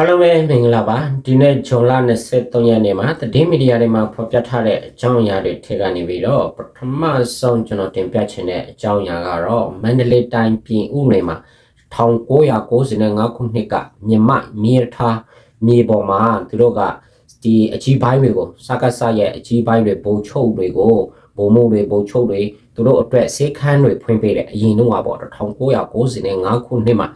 အားလုံးပဲမင်္ဂလာပါဒီနေ့ဇွန်လ23ရက်နေ့မှာသတင်းမီဒီယာတွေမှာဖော်ပြထားတဲ့အကြောင်းအရာတွေထဲကနေပြီးတော့ပထမဆုံးကျွန်တော်တင်ပြချင်တဲ့အကြောင်းအရာကတော့မန္တလေးတိုင်းပြည်ဥနယ်မှာ1995ခုနှစ်ကမြမမြေထားမြေပေါ်မှာသူတို့ကဒီအကြီးပိုင်းတွေကိုစကားဆရဲ့အကြီးပိုင်းတွေပုံချုပ်တွေကိုပုံမှုတွေပုံချုပ်တွေသူတို့အတွက်စေခန်းတွေဖွင့်ပေးတယ်အရင်တော့ပေါ့1995ခုနှစ်မှာ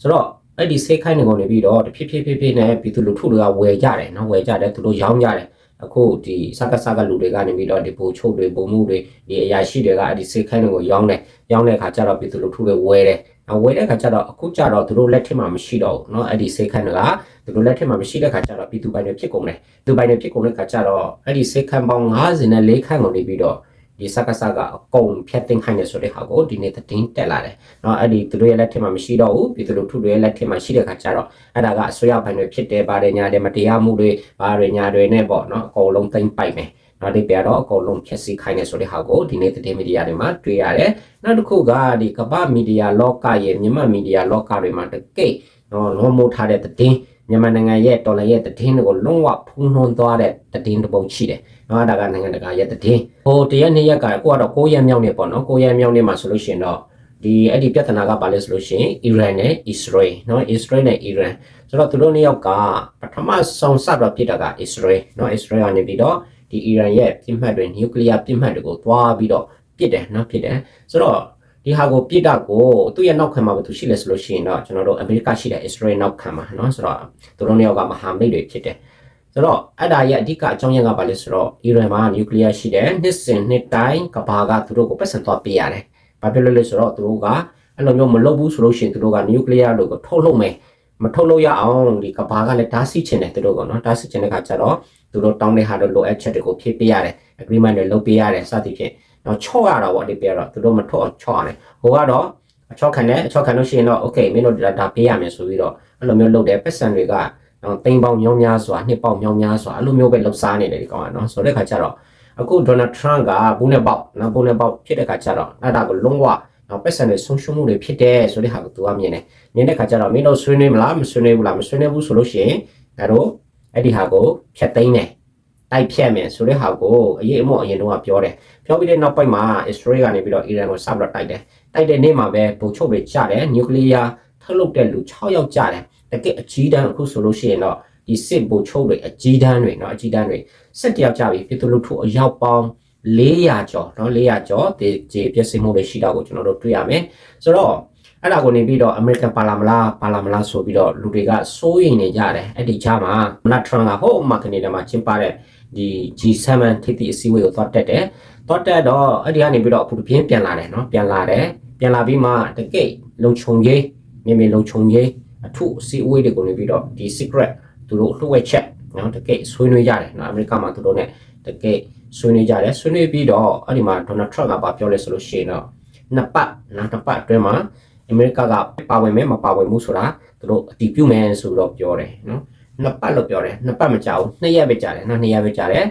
ဆိုတော့ အဲ့ဒီစိတ်ခိုင်းနေကုန်နေပြီးတော့တဖြည်းဖြည်းဖြည်းဖြည်းနဲ့ပြည်သူလူထုတွေကဝယ်ကြတယ်နော်ဝယ်ကြတယ်သူတို့ရောင်းကြတယ်အခုဒီစကားစကားလူတွေကနေပြီးတော့ဒီပိုချုပ်တွေပုံမှုတွေဒီအရာရှိတွေကအဲ့ဒီစိတ်ခိုင်းတွေကိုရောင်းတယ်ရောင်းတဲ့အခါကျတော့ပြည်သူလူထုတွေဝယ်တယ်အဝယ်တဲ့အခါကျတော့အခုကျတော့သူတို့လက်ထက်မှာမရှိတော့ဘူးเนาะအဲ့ဒီစိတ်ခိုင်းတွေကသူတို့လက်ထက်မှာမရှိတဲ့အခါကျတော့ပြည်သူပိုင်တွေဖြစ်ကုန်တယ်သူပိုင်တွေဖြစ်ကုန်တဲ့အခါကျတော့အဲ့ဒီစိတ်ခိုင်းပေါင်း94ခန့်ကိုနေပြီးတော့ ဒီစကားစကအကုန်ဖျက်သိမ်းခိုင်းတယ်ဆိုတဲ့ဟာကိုဒီနေ့သတင်းတက်လာတယ်။နော်အဲ့ဒီသူတို့ရဲ့လက်ထက်မှာမရှိတော့ဘူးပြည်သူလူထုတွေရဲ့လက်ထက်မှာရှိတဲ့ခါကျတော့အဲ့ဒါကအစိုးရပိုင်းတွေဖြစ်တယ်ဗားတယ်ညာတယ်မတရားမှုတွေဗားတွေညာတွေနဲ့ပေါ့နော်အကုန်လုံးသိမ်းပိုက်မယ်။နောက်ဒီပြတော့အကုန်လုံးဖြည့်ဆည်းခိုင်းနေဆိုတဲ့ဟာကိုဒီနေ့သတင်းမီဒီယာတွေမှာတွေ့ရတယ်။နောက်တစ်ခုကဒီကမ္ဘာမီဒီယာလောကရဲ့မြန်မာမီဒီယာလောကတွေမှာတကယ်နော်လွန်မိုးထားတဲ့သတင်းမြန်မာနိုင်ငံရဲ့တော်လှန်ရေးသတင်းတွေကိုလုံးဝဖုံးနှုံသွားတဲ့သတင်းတစ်ပုဒ်ရှိတယ်။ နော်ဒါကနိုင်ငံတကာရဲ့သတင်း။ဟိုတရက်နှစ်ရက်ကကိုကတော့9ရက်မြောက်နေပေါ့နော်9ရက်မြောက်နေမှာဆိုလို့ရှိရင်တော့ဒီအဲ့ဒီပြဿနာကဘာလဲဆိုလို့ရှိရင်အီရန်နဲ့အစ္စရေးနော်အစ္စရေးနဲ့အီရန်ဆိုတော့သူတို့နှစ်ယောက်ကပထမဆုံးစတော့ပြစ်တာကအစ္စရေးနော်အစ္စရေးကနေပြီးတော့ဒီအီရန်ရဲ့ပြစ်မှတ်တွေနျူကလ িয়ার ပြစ်မှတ်တွေကိုသွားပြီးတော့ပြစ်တယ်နော်ပြစ်တယ်ဆိုတော့ဒီဟာကိုပြစ်တာကိုသူ့ရဲ့နောက်ခံမှာဘာသူရှိလဲဆိုလို့ရှိရင်တော့ကျွန်တော်တို့အမေရိကရှိတဲ့အစ္စရေးနောက်ခံမှာနော်ဆိုတော့သူတို့နှစ်ယောက်ကမဟာမိတ်တွေဖြစ်တယ် ဆိုတော့အဲ့ဒါရဲ့အဓိကအကြောင်းရင်းကဘာလဲဆိုတော့အီရန်မှာနျူကလ িয়ার ရှိတယ်နှစ်စဉ်နှစ်တိုင်းကဘာကသူတို့ကိုပတ်စံသွားပေးရတယ်ဘာဖြစ်လို့လဲဆိုတော့သူတို့ကအဲ့လိုမျိုးမလုပ်ဘူးဆိုလို့ရှိရင်သူတို့ကနျူကလ িয়ার တွေကိုထုတ်လုပ်မယ်မထုတ်လို့ရအောင်ဒီကဘာကလည်းဓာတ်စီချင်တယ်သူတို့ကနော်ဓာတ်စီချင်တဲ့ခါကျတော့သူတို့တောင်းတဲ့ဟာတို့လိုအပ်ချက်တွေကိုဖြည့်ပေးရတယ် agreement တွေလုပ်ပေးရတယ်စသဖြင့်တော့ချော့ရတာပေါ့ဒီပြတော့သူတို့မထုတ်အောင်ချော့ရတယ်ဟိုကတော့အချော့ခံတယ်အချော့ခံလို့ရှိရင်တော့ okay မင်းတို့ဒါပေးရမယ်ဆိုပြီးတော့အဲ့လိုမျိုးလုပ်တယ်ပတ်စံတွေက နော်တိမ်ပေါင်းမြောင်းများစွာနှစ်ပေါင်းမြောင်းများစွာအဲ့လိုမျိုးပဲလှုပ်ရှားနေတယ်ဒီကောင်ကနော်ဆိုတဲ့ခါကျတော့အခုဒေါ်နယ်ထရန့်ကဘူးနဲ့ပေါက်နော်ဘူးနဲ့ပေါက်ဖြစ်တဲ့ခါကျတော့အဲ့ဒါကိုလုံးဝနော်ပတ်စံတွေဆုံးရှုံးမှုတွေဖြစ်တယ်ဆိုတဲ့ဟာကိုသူကမြင်တယ်မြင်တဲ့ခါကျတော့မင်းတို့ဆွေးနွေးမလားမဆွေးနွေးဘူးလားမဆွေးနွေးဘူးဆိုလို့ရှိရင်အဲ့တော့အဲ့ဒီဟာကိုဖြတ်သိမ်းတယ်တိုက်ဖြတ်မယ်ဆိုတဲ့ဟာကိုအရေးအမော့အရင်တော့ပြောတယ်ပြောပြီးတဲ့နောက်ပိုင်းမှာ Israel ကနေပြီးတော့ Iran ကိုစပြီးတော့တိုက်တယ်တိုက်တဲ့နေ့မှာပဲပုံချုပ်တွေကြတယ်နျူကလ িয়ার ထုတ်လုပ်တဲ့လူ6ယောက်ကြတယ် တကယ်အကြီးတန်းအခုဆိုလို့ရှိရင်တော့ဒီစစ်ပုံချုပ်တွေအကြီးတန်းတွေเนาะအကြီးတန်းတွေစစ်တယောက်ကြပြီပြည်သူလူထုအယောက်ပေါင်း400ကျော်เนาะ400ကျော်ဒီခြေပြည့်စင်မှုတွေရှိတာကိုကျွန်တော်တို့တွေ့ရမယ်ဆိုတော့အဲ့ဒါကိုနေပြီးတော့အမေရိကန်ပါလာမလားပါလာမလားဆိုပြီးတော့လူတွေကစိုးရိမ်နေကြတယ်အဲ့ဒီကြားမှာမနက်ထရန်ကဟိုမှာကနေဒါမှာကျင်းပတဲ့ဒီ G7 ထိပ်သီးအစည်းအဝေးကိုသွားတက်တယ်သွားတက်တော့အဲ့ဒီကနေပြီးတော့အခုတပြင်းပြန်လာတယ်เนาะပြန်လာတယ်ပြန်လာပြီးမှတကိတ်လုံခြုံရေးမြေမြေလုံခြုံရေး အထုအစည်းအဝေးတွေကိုနေပြီးတော့ဒီ secret သူတို့လှုပ်ဝက်ချက်နော်တကယ်ဆွေးနွေးကြတယ်နော်အမေရိကမှာသူတို့ ਨੇ တကယ်ဆွေးနွေးကြတယ်ဆွေးနွေးပြီးတော့အဲ့ဒီမှာဒေါ်နယ်ထရန့်ကဘာပြောလဲဆိုလို့ရှိရင်တော့နှစ်ပတ်နောက်တစ်ပတ်အတွင်းမှာအမေရိကကပါဝင်မယ်မပါဝင်ဘူးဆိုတာသူတို့အတည်ပြုမယ်ဆိုတော့ပြောတယ်နော်နှစ်ပတ်လို့ပြောတယ်နှစ်ပတ်မကြာဘူးနှစ်ရက်ပဲကြာတယ်နော်နှစ်ရက်ပဲကြာတယ်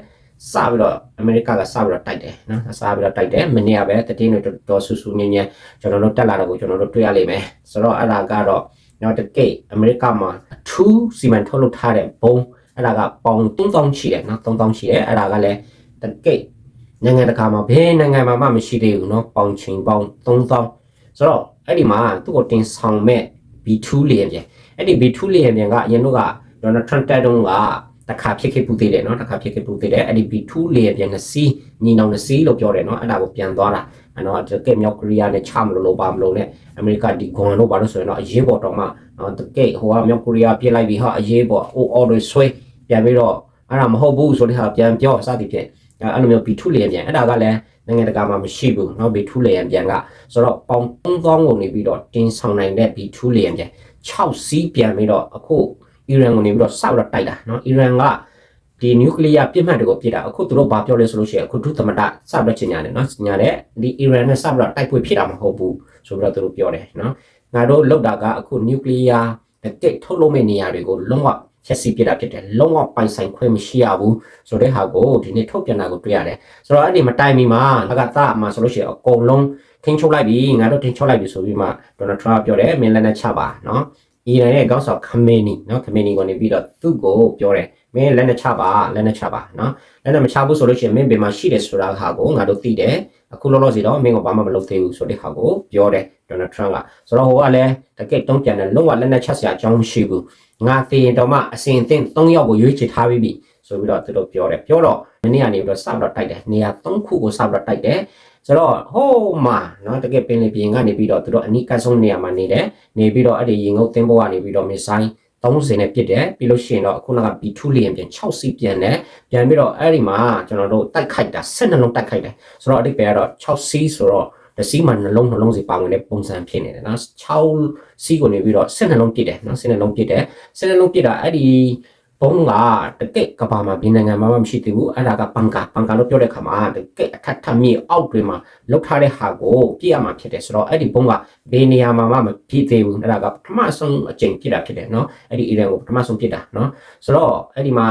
စပြီးတော့အမေရိကကစပြီးတော့တိုက်တယ်နော်စပြီးတော့တိုက်တယ်မနေ့ကပဲတတင်းတွေတော်တော်ဆူဆူငင်းငင်းကျွန်တော်တို့တက်လာတော့ကိုကျွန်တော်တို့တွေ့ရလိမ့်မယ်ဆိုတော့အဲ့ဒါကတော့ နော်တကယ်အမေရိကမှာအထူးစီမံထုတ်လုပ်ထားတဲ့ဘုံအဲ့ဒါကပေါင်3000ရှိတယ်နော်3000ရှိတယ်အဲ့ဒါကလည်းတကယ်နိုင်ငံတကာမှာဘယ်နိုင်ငံမှာမှမရှိသေးဘူးနော်ပေါင်ချိန်ပေါင်3000ဆိုတော့အဲ့ဒီမှာသူ့ကိုတင်ဆောင်မဲ့ B2 လေယာဉ်ပြန်အဲ့ဒီ B2 လေယာဉ်ပြန်ကအရင်တို့ကဒေါ်နယ်ထရန့်တက်တုန်းကတခါဖြစ်ခဲ့ပူသေးတယ်နော်တခါဖြစ်ခဲ့ပူသေးတယ်အဲ့ဒီ B2 လေယာဉ်ပြန်ကစီညီနောင်စီလို့ပြောတယ်နော်အဲ့ဒါကိုပြန်သွားတာ အဲ့တော့တကယ်မြောက်ကိုရီးယားနဲ့ချမလို့လို့ပါမလို့နဲ့အမေရိကဒီဂွန်လို့ပါလို့ဆိုရင်တော့အရေးပေါ်တော့မှတကယ်ဟိုကမြောက်ကိုရီးယားပြစ်လိုက်ပြီးဟာအရေးပေါ်အိုအော်တွေဆွဲပြန်ပြီးတော့အဲ့ဒါမဟုတ်ဘူးဆိုတဲ့ဟာပြန်ပြောစသည်ဖြင့်အဲ့လိုမျိုး B2 လေယာဉ်ပြန်အဲ့ဒါကလည်းနိုင်ငံတကာမှာမရှိဘူးเนาะ B2 လေယာဉ်ပြန်ကဆိုတော့ပေါင်3000ကိုနေပြီးတော့တင်ဆောင်နိုင်တဲ့ B2 လေယာဉ်ပြန်6စီးပြန်ပြီးတော့အခုအီရန်ကိုနေပြီးတော့စောက်တော့တိုက်တာเนาะအီရန်က ဒီနျူကလ িয়ার ပြစ်မှတ်တွေကိုပြစ်တာအခုသူတို့ဘာပြောလဲဆိုလို့ရှိရင်အခုသူသမတစပြီးချင်ညာတယ်နော်ညာတယ်ဒီအီရန်နဲ့စပြီးတော့တိုက်ပွဲဖြစ်တာမဟုတ်ဘူးဆိုပြီးတော့သူတို့ပြောတယ်နော်ငါတို့လောက်တာကအခုနျူကလ িয়ার လက်ကိတ်ထုတ်လုပ်မယ့်နေရာတွေကိုလုံးဝဖျက်ဆီးပြတာဖြစ်တယ်လုံးဝပိုင်ဆိုင်ခွင့်မရှိရဘူးဆိုတဲ့ဟာကိုဒီနေ့ထုတ်ပြန်တာကိုတွေ့ရတယ်ဆိုတော့အဲ့ဒီမတိုင်မီမှာငါကသားမှာဆိုလို့ရှိရင်အကုန်လုံးထင်းချုပ်လိုက်ပြီငါတို့ထင်းချုပ်လိုက်ပြီဆိုပြီးမှဒေါ်နယ်ထရမ့်ပြောတယ်မင်းလက်နဲ့ချပါနော်အီရန်ရဲ့ကောက်ဆော်ခမေနီနော်ခမေနီကနေပြီးတော့သူ့ကိုပြောတယ် မင်းလက်နဲ့ချပါလက်နဲ့ချပါနော်လက်နဲ့မချဘူးဆိုလို့ရှိရင်မင်းဘယ်မှာရှိတယ်ဆိုတာဟာကိုငါတို့သိတယ်အခုလောလောဆယ်တော့မင်းကဘာမှမလုပ်သေးဘူးဆိုတဲ့ဟာကိုပြောတယ်ဒေါ်နယ်ထရန့်ကဆိုတော့ဟိုကလည်းတကယ်တုံးပြန်တယ်လုံးဝလက်နဲ့ချက်စရာအကြောင်းမရှိဘူးငါသိရင်တော့မှအစင်အသင့်၃ယောက်ကိုရွေးချယ်ထားပြီးပြီဆိုပြီးတော့သူတို့ပြောတယ်ပြောတော့မနေ့ကနေပြီးတော့စပြီးတော့တိုက်တယ်နေရာ၃ခုကိုစပြီးတော့တိုက်တယ်ဆိုတော့ဟိုးမှာနော်တကယ်ပင်လယ်ပြင်ကနေပြီးတော့သူတို့အနီးကပ်ဆုံးနေရာမှာနေတယ်နေပြီးတော့အဲ့ဒီရေငုပ်သင်းဘောကနေပြီးတော့မစ်ဆိုင် 30နဲ့ပြစ်တယ်ပြီးလို့ရှိရင်တော့အခုနက B2 လျင်ပြန်6စီးပြန်တယ်ပြန်ပြီးတော့အဲ့ဒီမှာကျွန်တော်တို့တိုက်ခိုက်တာ12လုံးတိုက်ခိုက်တယ်ဆိုတော့အတိတ်ပဲကတော့6စီးဆိုတော့တစ်စီးမှာနှလုံးနှလုံးစီပါဝင်တဲ့ပုံစံဖြစ်နေတယ်နော်6စီးကိုနေပြီးတော့12လုံးပြစ်တယ်နော်12လုံးပြစ်တယ်12လုံးပြစ်တာအဲ့ဒီ ဘုံကတကက်ကဘာမှာဘင်းနိုင်ငံမှာမရှိသေးဘူးအဲ့ဒါကပန်ကာပန်ကာလို့ပြောတဲ့ခါမှာတကက်အထက်ထမြေအောက်တွေမှာလောက်ထားတဲ့ဟာကိုပြည့်ရမှာဖြစ်တယ်ဆိုတော့အဲ့ဒီဘုံကဘယ်နေရာမှာမှမပြည့်သေးဘူးအဲ့ဒါကပထမဆုံးအကြိမ်ပြည့်တာဖြစ်တယ်နော်အဲ့ဒီအီရန်ကိုပထမဆုံးပြည့်တာနော်ဆိုတော့အဲ့ဒီမှာ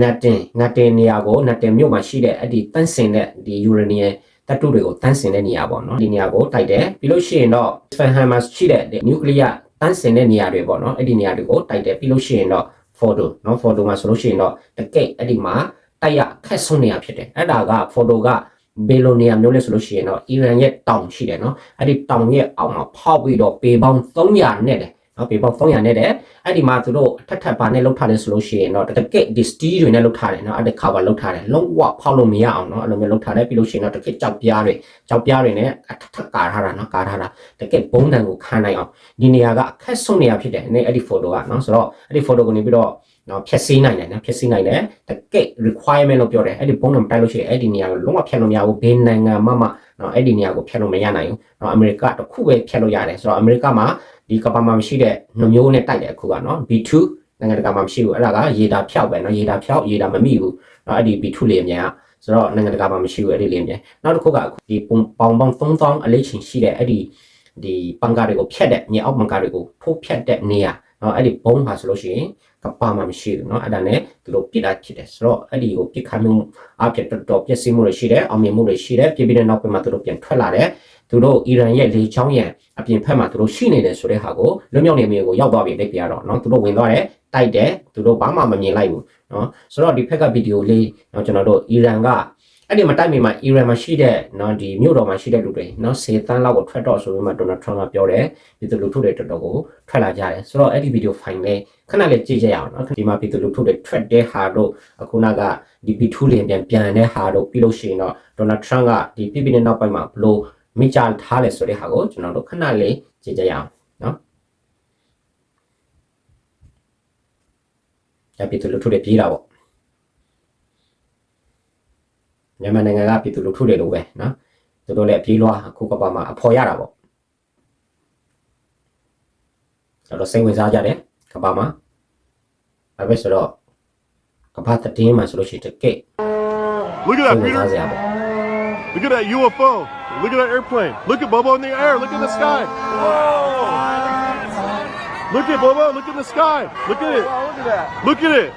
နတ်တင်နတ်တင်နေရာကိုနတ်တင်မြို့မှာရှိတဲ့အဲ့ဒီတန့်စင်တဲ့ဒီယူရေနီယံတတုတွေကိုတန်းစင်တဲ့နေရာပေါ့နော်ဒီနေရာကိုတိုက်တယ်ပြီးလို့ရှိရင်တော့ Spanham မှာရှိတဲ့နျူကလ িয়ার တန်းစင်တဲ့နေရာတွေပေါ့နော်အဲ့ဒီနေရာတွေကိုတိုက်တယ်ပြီးလို့ရှိရင်တော့ photo เนาะ photo မှာဆိုလို့ရှိရင်တော့တကယ်အဲ့ဒီမှာတိုက်ရခက်ဆုံးနေရဖြစ်တယ်အဲ့ဒါက photo ကဘယ်လိုနေရာမျိုးလဲဆိုလို့ရှိရင်တော့အီရန်ရဲ့တောင်ရှိတယ်เนาะအဲ့ဒီတောင်ရဲ့အောက်မှာဖောက်ပြီးတော့ပေပေါင်း300နဲ့တယ်เนาะပေပေါင်း300နဲ့တယ် အဲ့ဒီမှာသူတို့အထက်ထပ်ပါနဲ့လောက်ထားတယ်ဆိုလို့ရှိရင်တော့တကယ် ဒီ steel တွေနဲ့လောက်ထားတယ်เนาะအဲ့ဒီ cover လောက်ထားတယ်လုံးဝဖောက်လို့မရအောင်เนาะအဲ့လိုမျိုးလောက်ထားတယ်ပြီးလို့ရှိရင်တော့တကယ်ကြောက်ပြားတွေကြောက်ပြားတွေနဲ့အထက်ထပ်ကာထားတာเนาะကာထားတာတကယ်ဘုံတန်ကိုခံနိုင်အောင်ဒီနေရာကအခက်ဆုံးနေရာဖြစ်တယ်နေအဲ့ဒီ photo ကเนาะဆိုတော့အဲ့ဒီ photo ကိုနေပြီးတော့နော်ဖြည့်ဆည်းနိုင်တယ်နော်ဖြည့်ဆည်းနိုင်တယ်တကယ် requirement လို့ပြောတယ်အဲ့ဒီဘုံနဲ့တိုက်လို့ရှိရင်အဲ့ဒီနေရာကိုလုံးဝဖြတ်လို့မရဘူးဘယ်နိုင်ငံမှမနော်အဲ့ဒီနေရာကိုဖြတ်လို့မရနိုင်ဘူးနော်အမေရိကတခုပဲဖြတ်လို့ရတယ်ဆိုတော့အမေရိကမှာ ဒီကဘာမှမရှိတဲ့နှမျိုးနဲ့တိုက်တယ်အခုကနော် B2 နိုင်ငံတကာမှာမရှိဘူးအဲ့ဒါကရေတာဖြောက်ပဲနော်ရေတာဖြောက်ရေတာမမိဘူးနော်အဲ့ဒီ B2 လေအမြန်ကဆိုတော့နိုင်ငံတကာမှာမရှိဘူးအဲ့ဒီလေအမြန်နောက်တစ်ခုကဒီပေါင်ပေါင်း3000အလေးချိန်ရှိတဲ့အဲ့ဒီဒီပန်ကာတွေကိုဖြတ်တဲ့မြေအောက်ပန်ကာတွေကိုဖိုးဖြတ်တဲ့နေရာနော်အဲ့ဒီဘုံဟာဆိုလို့ရှိရင်ကပါမှမရှိဘူးနော်အဲ့ဒါနဲ့သူတို့ပြစ်တာဖြစ်တယ်ဆိုတော့အဲ့ဒီကိုပြစ်ခတ်မှုအဖြစ်တော်တော်ပြည့်စုံမှုတွေရှိတယ်အောင်မြင်မှုတွေရှိတယ်ပြပြတဲ့နောက်ပိုင်းမှာသူတို့ပြန်ထွက်လာတယ် သူတို့အီရန်ရဲ့လေချောင်းရံအပြင်ဖက်မှာသူတို့ရှိနေတယ်ဆိုတဲ့ဟာကိုလွတ်မြောက်နေမျိုးကိုရောက်သွားပြီလက်ပြတော့เนาะသူတို့ဝင်သွားတယ်တိုက်တယ်သူတို့ဘာမှမမြင်လိုက်ဘူးเนาะဆိုတော့ဒီဖက်ကဗီဒီယိုလေးเนาะကျွန်တော်တို့အီရန်ကအဲ့ဒီမှာတိုက်မိမှာအီရန်မှာရှိတဲ့နော်ဒီမြို့တော်မှာရှိတဲ့လူတွေနော်စေတန်းလောက်ကိုထွက်တော့ဆိုပြီးမှဒေါ်နယ်ထရန့်ကပြောတယ်ဒီလိုလူထုတွေတော်တော်ကိုထွက်လာကြတယ်ဆိုတော့အဲ့ဒီဗီဒီယိုဖိုင်လေးခဏလေးကြည့်ကြရအောင်နော်ဒီမှာပြည်သူလူထုတွေထွက်တဲ့ဟာတို့အခုနကဒီဘီထူလင်ပြန်ပြန်တဲ့ဟာတို့ပြီးလို့ရှိရင်တော့ဒေါ်နယ်ထရန့်ကဒီပြည်ပြည်နဲ့နောက်ပိုင်းမှာဘလို့ မိကြထားလဲဆိုတဲ့ဟာကိုကျွန်တော်တို့ခဏလေးကြည့်ကြရအောင်နော်ဒါပြည်သူလူထုတွေပြေးတာပေါ့မြန်မာနိုင်ငံကပြည်သူလူထုတွေလိုပဲနော်သူတို့လည်းအပြေးလွှားအခုကပါမှာအဖော်ရတာပေါ့တော်တော်စိတ်ဝင်စားကြတယ်ကပါမှာဘာပဲဆိုတော့ကပါတတင်းမှာဆိုလို့ရှိရင်တကယ် Look at စိ that, တ်ဝင်စား Peter. စရာပေါ့ Look at that UFO. Look at that airplane. Look at Bobo in the air. Look at the sky. Look at Bobo. Look at the sky. Look at it. Look at that. Look at it.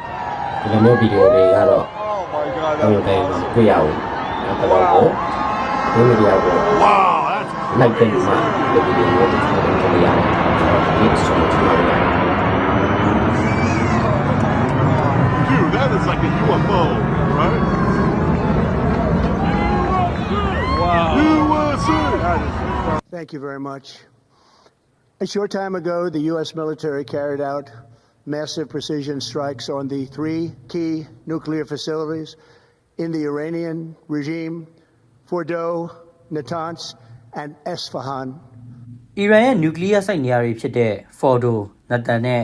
ဒီလိုမျိုးဗီဒီယိုတွေကတော့ Oh my god. တော့ That တယ်မှာတွေ့ရအောင်အဲ့တော့ကိုဒီဗီဒီယိုကို Wow, that's လိုက်တဲ့မှာဒီဗီဒီယိုကိုကျွန်တော်တို့ကြည့်ရတယ်ဒီဆိုတော့ကျွန်တော်တို့ရတယ် dude. That is like a UFO, right? Thank you very much. A short time ago, the U.S. military carried out massive precision strikes on the three key nuclear facilities in the Iranian regime Fordo, Natanz, and Esfahan. အီရန်ရဲ့နျူကလ িয়ার စိုက်နေရာတွေဖြစ်တဲ့ Fordo, Natanz နဲ့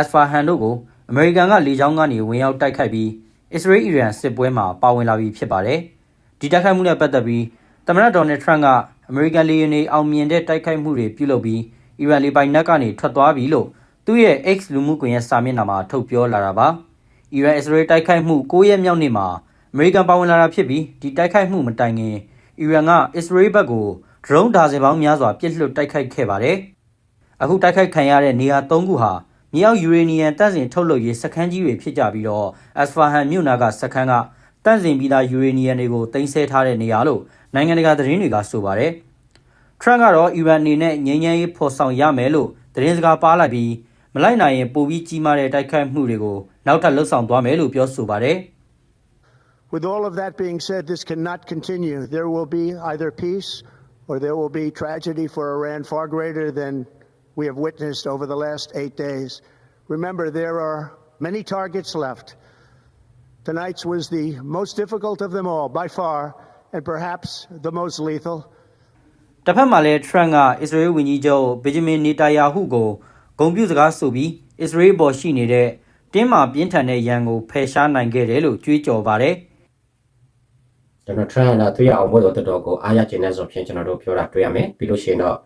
Isfahan တို့ကိုအမေရိကန်ကလေကြောင်းကနေဝင်ရောက်တိုက်ခိုက်ပြီးအစ္စရေးအီရန်စစ်ပွဲမှာပါဝင်လာပြီးဖြစ်ပါတယ်။ဒီတိုက်ခိုက်မှုနဲ့ပတ်သက်ပြီးသမ္မတဒေါ်နယ်ထရန့်က အမေရိကန်လေယာဉ်တွေအောင်မြင်တဲ့တိုက်ခိုက်မှုတွေပြုလုပ်ပြီးအီရန်လေပိုင်နက်ကနေထွက်သွားပြီလို့သူ့ရဲ့ X လူမှုကွန်ရက်စာမျက်နှာမှာထုတ်ပြောလာတာပါ။အီရန်အစ္စရေးတိုက်ခိုက်မှု9ရက်မြောက်နေ့မှာအမေရိကန်ပါဝင်လာတာဖြစ်ပြီးဒီတိုက်ခိုက်မှုမတိုင်ခင်အီရန်ကအစ္စရေးဘက်ကိုဒရုန်းဒါဇင်ပေါင်းများစွာပစ်လွှတ်တိုက်ခိုက်ခဲ့ပါတယ်။အခုတိုက်ခိုက်ခံရတဲ့နေရာ၃ခုဟာမြေအောက်ယူရေနီယံတန့်စင်ထုတ်လုပ်ရေးစခန်းကြီးတွေဖြစ်ကြပြီးတော့အက်စဖာဟန်မြို့နာကစခန်းက တန့်စင်ပြီးသားယူရေနီယံတွေကိုတင်ဆက်ထားတဲ့နေရာလို့နိုင်ငံတကာသတင်းတွေကဆိုပါတယ်။ Trump ကတော့အီရန်အနေနဲ့ငြိမ်းချမ်းရေးဖော်ဆောင်ရမယ်လို့သတင်းစကားပါလိုက်ပြီးမလိုက်နိုင်ရင်ပိုပြီးကြီးမားတဲ့တိုက်ခိုက်မှုတွေကိုနောက်ထပ်လှုပ်ဆောင်သွားမယ်လို့ပြောဆိုပါတယ် With all of that being said, this cannot continue. There will be either peace or there will be tragedy for Iran far greater than we have witnessed over the last eight days. Remember, there are many targets left. Tonight's was the most difficult of them all by far and perhaps the most lethal. တဖက်မှာလည်း Trump ကအစ္စရေးဝန်ကြီးချုပ် Benjamin Netanyahu ကိုဂုဏ်ပြုစကားဆိုပြီးအစ္စရေးပေါ်ရှိနေတဲ့တင်းမာပြင်းထန်တဲ့ရန်ကိုဖယ်ရှားနိုင်ခဲ့တယ်လို့ကြွေးကြော်ပါတယ်။ကျွန်တော် Trump ကသူ့ရဲ့အောင်ပွဲတော်တော်ကိုအားရကျင်းတဲ့ဆိုဖြင့်ကျွန်တော်တို့ပြောတာတွေ့ရမယ်။ပြီးလို့ရှိရင်တော့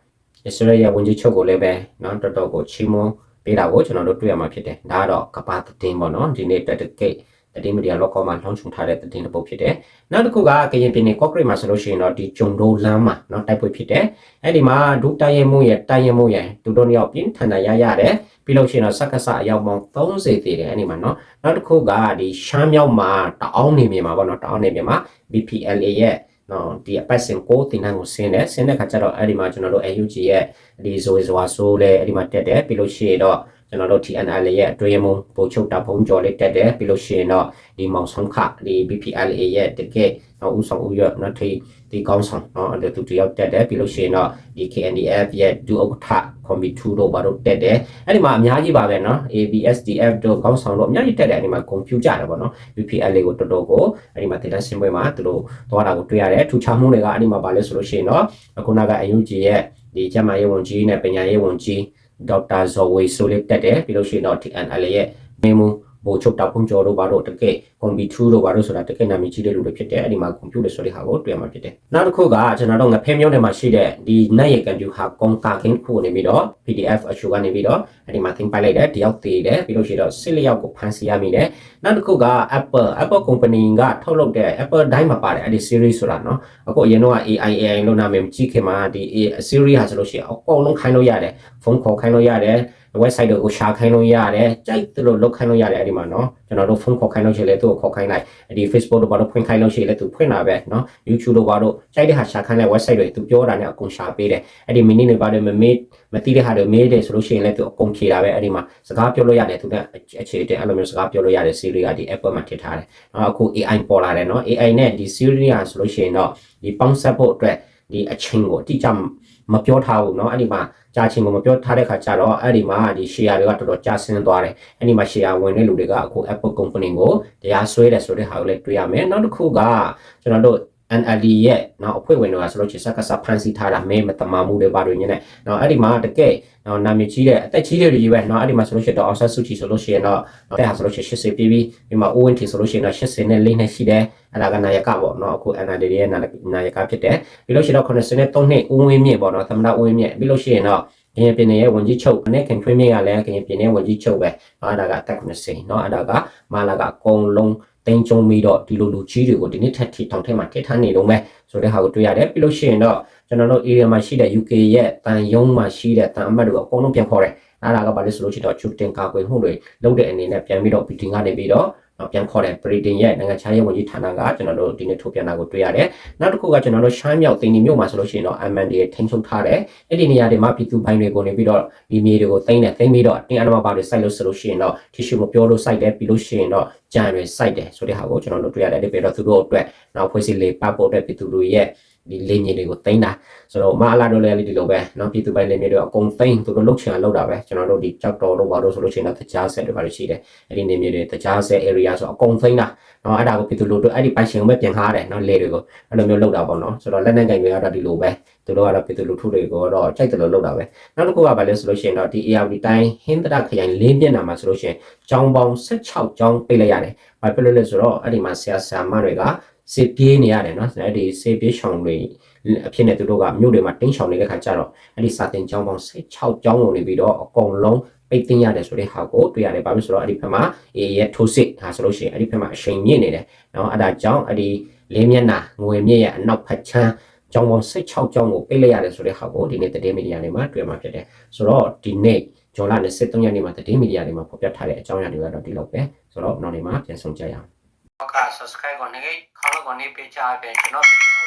အစ္စရေးရဲ့ဝန်ကြီးချုပ်ကိုလည်းပဲနော်တော်တော်ကိုချီးမွမ်းပေးတာကိုကျွန်တော်တို့တွေ့ရမှာဖြစ်တယ်။ဒါကတော့ကပ္ပသတင်းပေါ့နော်ဒီနေ့တက်တကိတ် တည်မီဒီယာလောကမှာလောင်းချုံထားတဲ့သတင်းတစ်ပုဒ်ဖြစ်တယ်နောက်တစ်ခုကကရင်ပြည်နယ်ကော့ကရိတ်မှာဆိုလို့ရှိရင်တော့ဒီဂျုံဒိုလမ်းမှာเนาะတိုက်ပွဲဖြစ်တယ်အဲ့ဒီမှာဒုတိုင်ရမှုရဲ့တိုင်ရမှုရဲ့ဒုတို့နှစ်ယောက်ပြင်းထန်တာရရတယ်ပြီးလို့ရှိရင်တော့စက္ကစအယောက်ပေါင်း30တည်တယ်အဲ့ဒီမှာเนาะနောက်တစ်ခုကဒီရှမ်းမြောက်မှာတအောင်းနေမြေမှာပေါ့နော်တအောင်းနေမြေမှာ BPLA ရဲ့နော်ဒီအပတ်စဉ်ကိုတင်တန်းကိုဆင်းတယ်ဆင်းတဲ့ခါကျတော့အဲ့ဒီမှာကျွန်တော်တို့ AUG ရဲ့ဒီဇိုဇွာဆိုးလဲအဲ့ဒီမှာတက်တယ်ပြီးလို့ရှိရင်တော့ ကျွန်တော်တို့ TNL ရဲ့အတွင်းမှုပုံချုပ်တာပုံကျော်လေးတက်တယ်ပြီးလို့ရှိရင်တော့ဒီမောင်ဆုံးခဒီ BPLA ရဲ့တကယ်နော်ဦးဆောင်ဦးရနော်ထိဒီကောင်းဆောင်နော်အဲ့ဒါသူတယောက်တက်တယ်ပြီးလို့ရှိရင်တော့ဒီ KNDF ရဲ့ဒူဥက္ကဋ္ဌကွန်ပျူတာတို့ဘာတို့တက်တယ်အဲ့ဒီမှာအများကြီးပါပဲနော် ABSDF တို့ကောင်းဆောင်တို့အများကြီးတက်တယ်အဲ့ဒီမှာကွန်ပျူတာကြတယ်ပေါ့နော် BPLA ကိုတော်တော်ကိုအဲ့ဒီမှာဒေတာရှင်းပွဲမှာသူတို့သွားတာကိုတွေ့ရတယ်ထူခြားမှုတွေကအဲ့ဒီမှာပါလဲဆိုလို့ရှိရင်တော့ခုနက UNG ရဲ့ဒီကျမရေးဝန်ကြီးနဲ့ပညာရေးဝန်ကြီး ဒေါက်တာဇော်ဝေဆိုလေးတက်တယ်ပြီးလို့ရှိရင်တော့ TNL ရဲ့မေမူ ဘိုချုပ်တောက်ဖုံကျော်တို့ဘာတို့တကယ်ကွန်ပျူတာတို့ဘာတို့ဆိုတာတကယ်နာမည်ကြီးတဲ့လူတွေဖြစ်တယ်အဲ့ဒီမှာကွန်ပျူတာဆိုတဲ့ဟာကိုတွေ့ရမှာဖြစ်တယ်နောက်တစ်ခုကကျွန်တော်တို့ငဖဲမျိုးတွေမှာရှိတဲ့ဒီနက်ရဲ့ကွန်ပျူတာကွန်ကာကင်းခုနေပြီးတော့ PDF အချူကနေပြီးတော့အဲ့ဒီမှာသင်ပိုက်လိုက်တယ်တယောက်သေးတယ်ပြီးလို့ရှိရင်တော့စစ်လျောက်ကိုဖန်ဆီးရမိတယ်နောက်တစ်ခုက Apple Apple company ကထုတ်လုပ်တဲ့ Apple ဒိုင်းမှာပါတယ်အဲ့ဒီ series ဆိုတာနော်အခုအရင်တော့ AI AI လို့နာမည်မကြီးခင်မှာဒီ series ဟာဆိုလို့ရှိရင်အကုန်လုံးခိုင်းလို့ရတယ်ဖုန်းခေါ်ခိုင်းလို့ရတယ် website တို့ကိုရှာခိုင်းလို့ရတယ်ကြိုက်သလိုလုပ်ခိုင်းလို့ရတယ်အဲ့ဒီမှာနော်ကျွန်တော်တို့ phone ခေါ်ခိုင်းလို့ရှိရင်လည်းသူ့ကိုခေါ်ခိုင်းလိုက်ဒီ Facebook တို့ဘာလို့ဖွင့်ခိုင်းလို့ရှိရင်လည်းသူဖွင့်တာပဲနော် YouTube တို့ဘာလို့ကြိုက်တဲ့ဟာရှာခိုင်းတဲ့ website တွေသူပြောတာနဲ့အကုန်ရှာပေးတယ်အဲ့ဒီ mini တွေဘာတွေမမေးမသိတဲ့ဟာတွေမေးတယ်ဆိုလို့ရှိရင်လည်းသူအကုန်ဖြေတာပဲအဲ့ဒီမှာစကားပြောလို့ရတယ်သူကအခြေတင်အဲ့လိုမျိုးစကားပြောလို့ရတယ် Siri ကဒီ app မှာထည့်ထားတယ်နော်အခု AI ပေါ်လာတယ်နော် AI နဲ့ဒီ Siri ကဆိုလို့ရှိရင်တော့ဒီပေါင်းစပ်ဖို့အတွက် ဒီအချိန်ကိုအတိအကျမပြောထားဘူးเนาะအဲ့ဒီမှာကြာချင်းကိုမပြောထားတဲ့ခါကျတော့အဲ့ဒီမှာဒီ share တွေကတော်တော်ကျဆင်းသွားတယ်အဲ့ဒီမှာ share ဝင်တဲ့လူတွေကအခု Apple company ကိုတရားစွဲတယ်ဆိုတဲ့ဟာကိုလည်းတွေ့ရမယ်နောက်တစ်ခုကကျွန်တော်တို့ NLD ရဲ့နော်အဖွဲ့ဝင်တွေကဆိုလို့ရှိရင်စက္ကစဖန်စီထားတာမဲမတမာမှုတွေပါတွေညနေနော်အဲ့ဒီမှာတကယ်နော်နာမည်ကြီးတဲ့အသက်ကြီးတဲ့လူကြီးပဲနော်အဲ့ဒီမှာဆိုလို့ရှိရင်တော့အောင်ဆတ်စုကြည်ဆိုလို့ရှိရင်တော့တဲ့ဟာဆိုလို့ရှိရင်80ပြီးပြီးဒီမှာ ONT ဆိုလို့ရှိရင်တော့80နဲ့4နဲ့ရှိတယ် အဲ့ဒါကနာယကပေါ့နော်အခု NLD ရဲ့နာယကဖြစ်တယ်ပြီးလို့ရှိရင်တော့83နှစ်ဦးဝင်းမြင့်ပေါ့နော်သမ္မတဦးဝင်းမြင့်ပြီးလို့ရှိရင်တော့ကရင်ပြည်နယ်ရဲ့ဝန်ကြီးချုပ်နဲ့ခင်ထွေးမြင့်ကလည်းကရင်ပြည်နယ်ဝန်ကြီးချုပ်ပဲ။အဲ့ဒါကအသက်90เนาะအဲ့ဒါကမာလာကအကုန်လုံးတင်းကျုံပြီးတော့ဒီလိုလူကြီးတွေကိုဒီနေ့ထက်ထီတောင်ထဲမှာထည့်ထားနေလုံးပဲဆိုတဲ့ဟာကိုတွေ့ရတယ်ပြီးလို့ရှိရင်တော့ကျွန်တော်တို့ area မှာရှိတဲ့ UK ရဲ့တန်ယုံမှာရှိတဲ့တန်အမတ်တွေအကုန်လုံးပြန်ခေါ်တယ် အဲ့ဒါကဘာလဲဆိုလို့ရှိရင်တော့ချူတင်ကာကွယ်မှုတွေလုပ်တဲ့အနေနဲ့ပြန်ပြီးတော့ meeting ကနေပြီးတော့တော့ပြန်ခေါ်တယ် Britain ရဲ့နိုင်ငံခြားရေးဝန်ကြီးဌာနကကျွန်တော်တို့ဒီနေ့ထုတ်ပြန်တာကိုတွေ့ရတယ်။နောက်တစ်ခုကကျွန်တော်တို့ရှမ်းမြောက်တင်ဒီမြို့မှာဆိုလို့ရှိရင်တော့ MND ရဲ့ထိန်းချုပ်ထားတယ်။အဲ့ဒီနေရာတွေမှာပြည်သူပိုင်းတွေကိုနေပြီးတော့ဒီမြေတွေကိုသိမ်းတယ်သိမ်းပြီးတော့တင်အနမပါတွေစိုက်လို့ဆိုလို့ရှိရင်တော့ tissue မပြောလို့စိုက်တယ်ပြီးလို့ရှိရင်တော့ကြံတွေစိုက်တယ်ဆိုတဲ့ဟာကိုကျွန်တော်တို့တွေ့ရတယ်ဒီပြီးတော့သူတို့အတွက်နောက်ဖွဲ့စည်းလေးပတ်ဖို့အတွက်ပြည်သူတွေရဲ့ ဒီလေမြေတွေကိုသိမ်းတာဆိုတော့မအလာတို့လည်းဒီလိုပဲเนาะပြည်သူပိုင်းလေမြေတွေအကုန်သိမ်းသူတို့လှုပ်ချင်လှုပ်တာပဲကျွန်တော်တို့ဒီကြောက်တော်တို့ဘာလို့ဆိုလို့ရှိရင်တော့တကြားဆက်တွေဘာလို့ရှိတယ်အဲ့ဒီနေမြေတွေတကြားဆက် area ဆိုအကုန်သိမ်းတာเนาะအဲ့ဒါကိုပြည်သူတို့အဲ့ဒီပိုင်ရှင်ကိုပဲပြင်ထားတယ်เนาะလေတွေကိုအဲ့လိုမျိုးလှုပ်တာပေါ့เนาะဆိုတော့လက်နဲ့ကင်တွေကတော့ဒီလိုပဲသူတို့ကတော့ပြည်သူလူထုတွေကိုတော့ကြိုက်တယ်လို့လှုပ်တာပဲနောက်တစ်ခုကဘာလဲဆိုလို့ရှိရင်တော့ဒီ ARD တိုင်းဟင်းတရခရိုင်၄မျက်နှာမှာဆိုလို့ရှိရင်ကျောင်းပေါင်း16ကျောင်းပိတ်လိုက်ရတယ်ဘာဖြစ်လို့လဲဆိုတော့အဲ့ဒီမှာဆရာဆရာမတွေက စေပြေးနေရတယ်နော်အဲ့ဒီစေပြေးရှောင်တွေအဖြစ်နဲ့သူတို့ကမြို့တွေမှာတင်းရှောင်နေတဲ့ခါကျတော့အဲ့ဒီစာတင်ကျောင်းပေါင်း16ကျောင်းလုံးနေပြီးတော့အကုန်လုံးပိတ်သိမ်းရတယ်ဆိုတဲ့ဟာကိုတွေ့ရတယ်။ဘာဖြစ်ဆိုတော့အဲ့ဒီဘက်မှာအေးရဲ့ထိုးစစ်ဟာဆိုလို့ရှိရင်အဲ့ဒီဘက်မှာအချိန်မြင့်နေတယ်။နော်အဲ့ဒါကြောင့်အဲ့ဒီလေးမျက်နှာငွေမြင့်ရဲ့အနောက်ဖက်ချမ်းကျောင်းပေါင်း16ကျောင်းကိုပိတ်လိုက်ရတယ်ဆိုတဲ့ဟာကိုဒီနေ့တတိမီဒီယာတွေမှာတွေ့မှာဖြစ်တယ်။ဆိုတော့ဒီနေ့ဂျွန်လ23ရက်နေ့မှာတတိမီဒီယာတွေမှာဖော်ပြထားတဲ့အကြောင်းအရာတွေကတော့ဒီလောက်ပဲ။ဆိုတော့နောက်နေ့မှာပြန်ဆုံကြရအောင်။ Okay subscribe ကိုနေ ခေါင်းကိုနေပေးချအပြင်ကျွန်တော်ဗီဒီယို